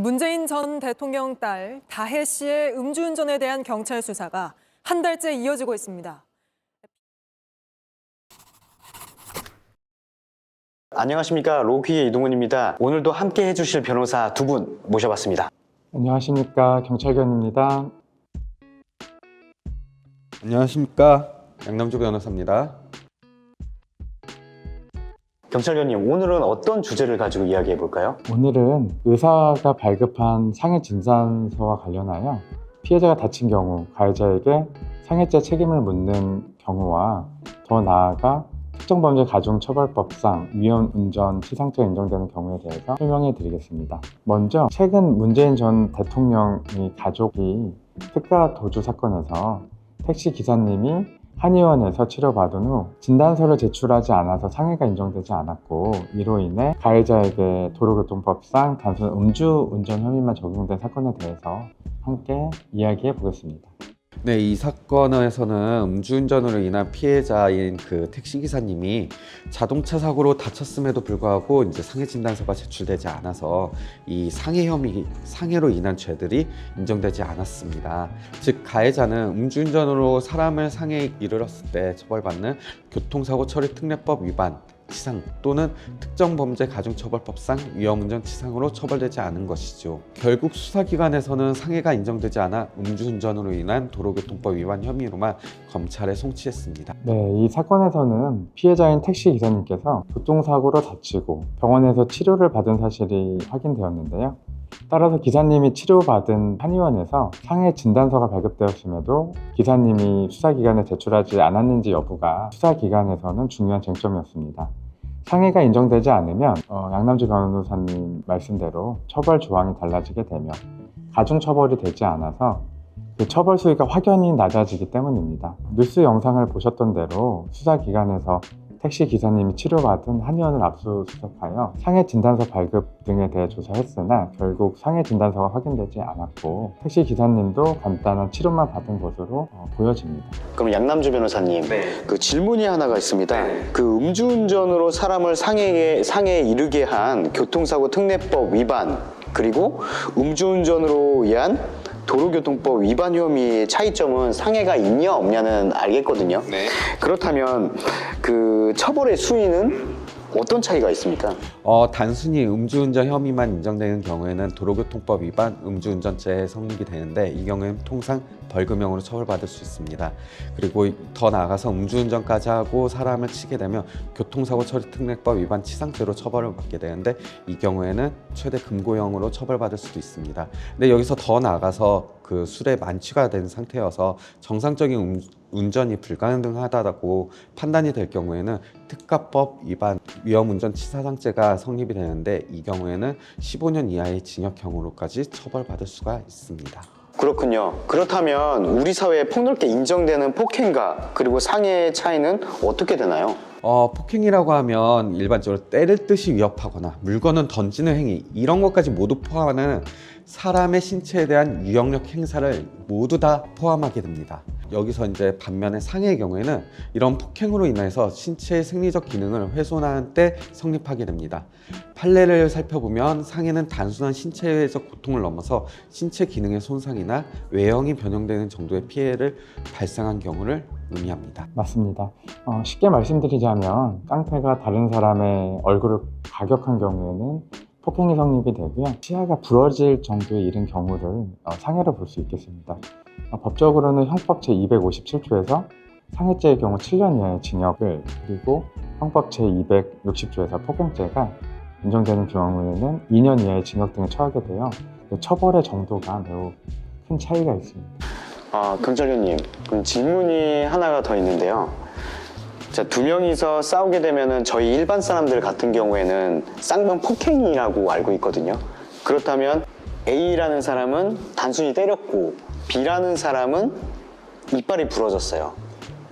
문재인 전 대통령 딸 다혜 씨의 음주운전에 대한 경찰 수사가 한 달째 이어지고 있습니다. 안녕하십니까 로키의 이동훈입니다. 오늘도 함께 해주실 변호사 두 분 모셔봤습니다. 안녕하십니까 경찰견입니다. 안녕하십니까 양남주 변호사입니다. 경찰관님 오늘은 어떤 주제를 가지고 이야기해 볼까요? 오늘은 의사가 발급한 상해 진단서와 관련하여 피해자가 다친 경우 가해자에게 상해죄 책임을 묻는 경우와 더 나아가 특정범죄 가중처벌법상 위험 운전 치상죄가 인정되는 경우에 대해서 설명해 드리겠습니다. 먼저 최근 문재인 전 대통령의 가족이 특가 도주 사건에서 택시 기사님이 한의원에서 치료받은 후 진단서를 제출하지 않아서 상해가 인정되지 않았고 이로 인해 가해자에게 도로교통법상 단순 음주 운전 혐의만 적용된 사건에 대해서 함께 이야기해 보겠습니다. 네, 이 사건에서는 음주운전으로 인한 피해자인 그 택시 기사님이 자동차 사고로 다쳤음에도 불구하고 이제 상해 진단서가 제출되지 않아서 이 상해 혐의, 상해로 인한 죄들이 인정되지 않았습니다. 즉 가해자는 음주운전으로 사람을 상해에 이르렀을 때 처벌받는 교통사고 처리 특례법 위반 치상 또는 특정 범죄 가중처벌법상 위험운전 치상으로 처벌되지 않은 것이죠. 결국 수사기관에서는 상해가 인정되지 않아 음주운전으로 인한 도로교통법 위반 혐의로만 검찰에 송치했습니다. 네, 이 사건에서는 피해자인 택시 기사님께서 교통사고로 다치고 병원에서 치료를 받은 사실이 확인되었는데요. 따라서 기사님이 치료받은 한의원에서 상해 진단서가 발급되었음에도 기사님이 수사기관에 제출하지 않았는지 여부가 수사기관에서는 중요한 쟁점이었습니다. 상해가 인정되지 않으면 어, 양남주 변호사님 말씀대로 처벌 조항이 달라지게 되며 가중 처벌이 되지 않아서 그 처벌 수위가 확연히 낮아지기 때문입니다. 뉴스 영상을 보셨던 대로 수사기관에서 택시 기사님이 치료받은 한의원을 압수수색하여 상해 진단서 발급 등에 대해 조사했으나 결국 상해 진단서가 확인되지 않았고 택시 기사님도 간단한 치료만 받은 것으로 어, 보여집니다. 그럼 양남주 변호사님 그 질문이 하나가 있습니다. 그 음주운전으로 사람을 상해에 상해에 이르게 한 교통사고 특례법 위반 그리고 음주운전으로 인한 도로교통법 위반 혐의의 차이점은 상해가 있냐 없냐는 알겠거든요. 그렇다면 그 처벌의 수위는 어떤 차이가 있습니까? 어, 단순히 음주운전 혐의만 인정되는 경우에는 도로교통법 위반 음주운전죄 성립이 되는데 이 경우에는 통상 벌금형으로 처벌받을 수 있습니다. 그리고 더 나아가서 음주운전까지 하고 사람을 치게 되면 교통사고 처리 특례법 위반 치상죄로 처벌을 받게 되는데 이 경우에는 최대 금고형으로 처벌받을 수도 있습니다. 근데 여기서 더 나아가서 그 술에 만취가 된 상태여서 정상적인 음, 운전이 불가능하다고 판단이 될 경우에는 특가법 위반 위험운전 치사상죄가 성립이 되는데 이 경우에는 15년 이하의 징역형으로까지 처벌받을 수가 있습니다. 그렇군요. 그렇다면 우리 사회에 폭넓게 인정되는 폭행과 그리고 상해의 차이는 어떻게 되나요? 어, 폭행이라고 하면 일반적으로 때릴 듯이 위협하거나 물건을 던지는 행위 이런 것까지 모두 포함하는 사람의 신체에 대한 유형력 행사를 모두 다 포함하게 됩니다. 여기서 이제 반면에 상해의 경우에는 이런 폭행으로 인해서 신체의 생리적 기능을 훼손하는 때 성립하게 됩니다. 판례를 살펴보면 상해는 단순한 신체적 고통을 넘어서 신체 기능의 손상이나 외형이 변형되는 정도의 피해를 발생한 경우를 의미합니다. 맞습니다. 어, 쉽게 말씀드리자면 깡패가 다른 사람의 얼굴을 가격한 경우에는 폭행이 성립이 되고요. 시야가 부러질 정도에 이른 경우를 어, 상해로 볼 수 있겠습니다. 어, 법적으로는 형법 제257조에서 상해죄의 경우 7년 이하의 징역을 그리고 형법 제260조에서 폭행죄가 인정되는 경우에는 2년 이하의 징역 등을 처하게 되어 그 처벌의 정도가 매우 큰 차이가 있습니다. 아, 경찰관님, 그럼 질문이 하나가 더 있는데요. 자, 두 명이서 싸우게 되면은 저희 일반 사람들 같은 경우에는 쌍방 폭행이라고 알고 있거든요. 그렇다면 A라는 사람은 단순히 때렸고 B라는 사람은 이빨이 부러졌어요.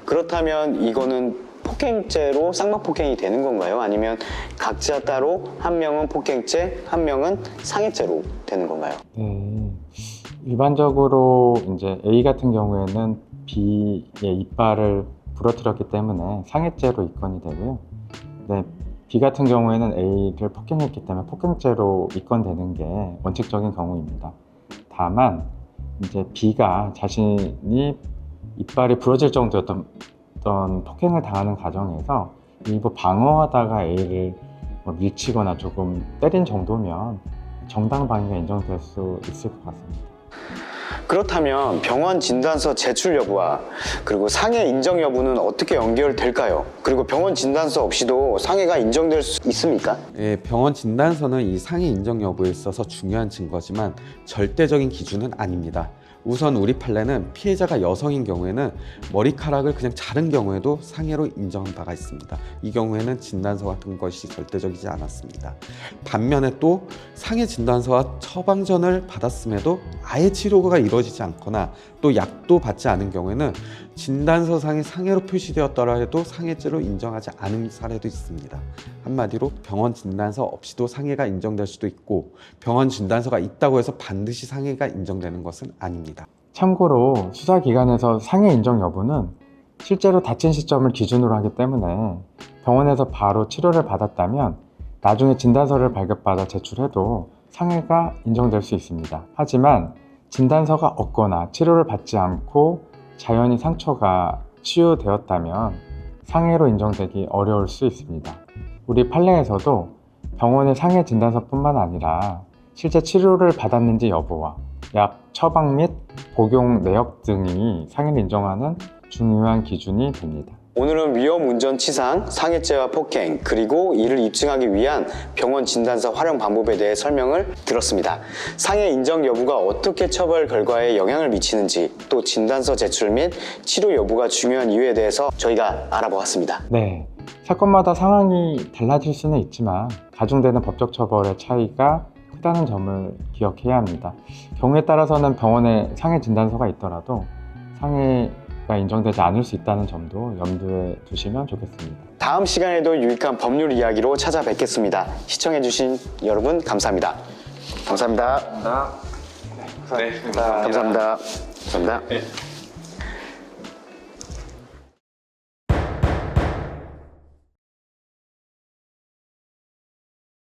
그렇다면 이거는 폭행죄로 쌍방 폭행이 되는 건가요? 아니면 각자 따로 한 명은 폭행죄, 한 명은 상해죄로 되는 건가요? 네. 일반적으로 이제 A 같은 경우에는 B의 이빨을 부러뜨렸기 때문에 상해죄로 입건이 되고요. 네, B 같은 경우에는 A를 폭행했기 때문에 폭행죄로 입건되는 게 원칙적인 경우입니다. 다만 이제 B가 자신이 이빨이 부러질 정도였던 폭행을 당하는 과정에서 일부 방어하다가 A를 뭐 밀치거나 조금 때린 정도면 정당 방위가 인정될 수 있을 것 같습니다. 그렇다면 병원 진단서 제출 여부와 그리고 상해 인정 여부는 어떻게 연결될까요? 그리고 병원 진단서 없이도 상해가 인정될 수 있습니까? 예, 병원 진단서는 이 상해 인정 여부에 있어서 중요한 증거지만 절대적인 기준은 아닙니다. 우선 우리 판례는 피해자가 여성인 경우에는 머리카락을 그냥 자른 경우에도 상해로 인정한 바가 있습니다. 이 경우에는 진단서 같은 것이 절대적이지 않았습니다. 반면에 또 상해 진단서와 처방전을 받았음에도 아예 치료가 이루어지지 않거나 또 약도 받지 않은 경우에는 진단서상의 상해로 표시되었더라 해도 상해죄로 인정하지 않은 사례도 있습니다. 한마디로 병원 진단서 없이도 상해가 인정될 수도 있고 병원 진단서가 있다고 해서 반드시 상해가 인정되는 것은 아닙니다. 참고로 수사기관에서 상해 인정 여부는 실제로 다친 시점을 기준으로 하기 때문에 병원에서 바로 치료를 받았다면 나중에 진단서를 발급받아 제출해도 상해가 인정될 수 있습니다. 하지만 진단서가 없거나 치료를 받지 않고 자연히 상처가 치유되었다면 상해로 인정되기 어려울 수 있습니다. 우리 판례에서도 병원의 상해 진단서뿐만 아니라 실제 치료를 받았는지 여부와 약 처방 및 복용 내역 등이 상해를 인정하는 중요한 기준이 됩니다. 오늘은 위험 운전 치상, 상해죄와 폭행, 그리고 이를 입증하기 위한 병원 진단서 활용 방법에 대해 설명을 들었습니다. 상해 인정 여부가 어떻게 처벌 결과에 영향을 미치는지, 또 진단서 제출 및 치료 여부가 중요한 이유에 대해서 저희가 알아보았습니다. 네. 사건마다 상황이 달라질 수는 있지만 가중되는 법적 처벌의 차이가 크다는 점을 기억해야 합니다. 경우에 따라서는 병원에 상해 진단서가 있더라도 상해 가 인정되지 않을 수 있다는 점도 염두에 두시면 좋겠습니다. 다음 시간에도 유익한 법률 이야기로 찾아뵙겠습니다. 시청해주신 여러분 감사합니다. 감사합니다. 감사합니다. 감사합니다. 감사합니다.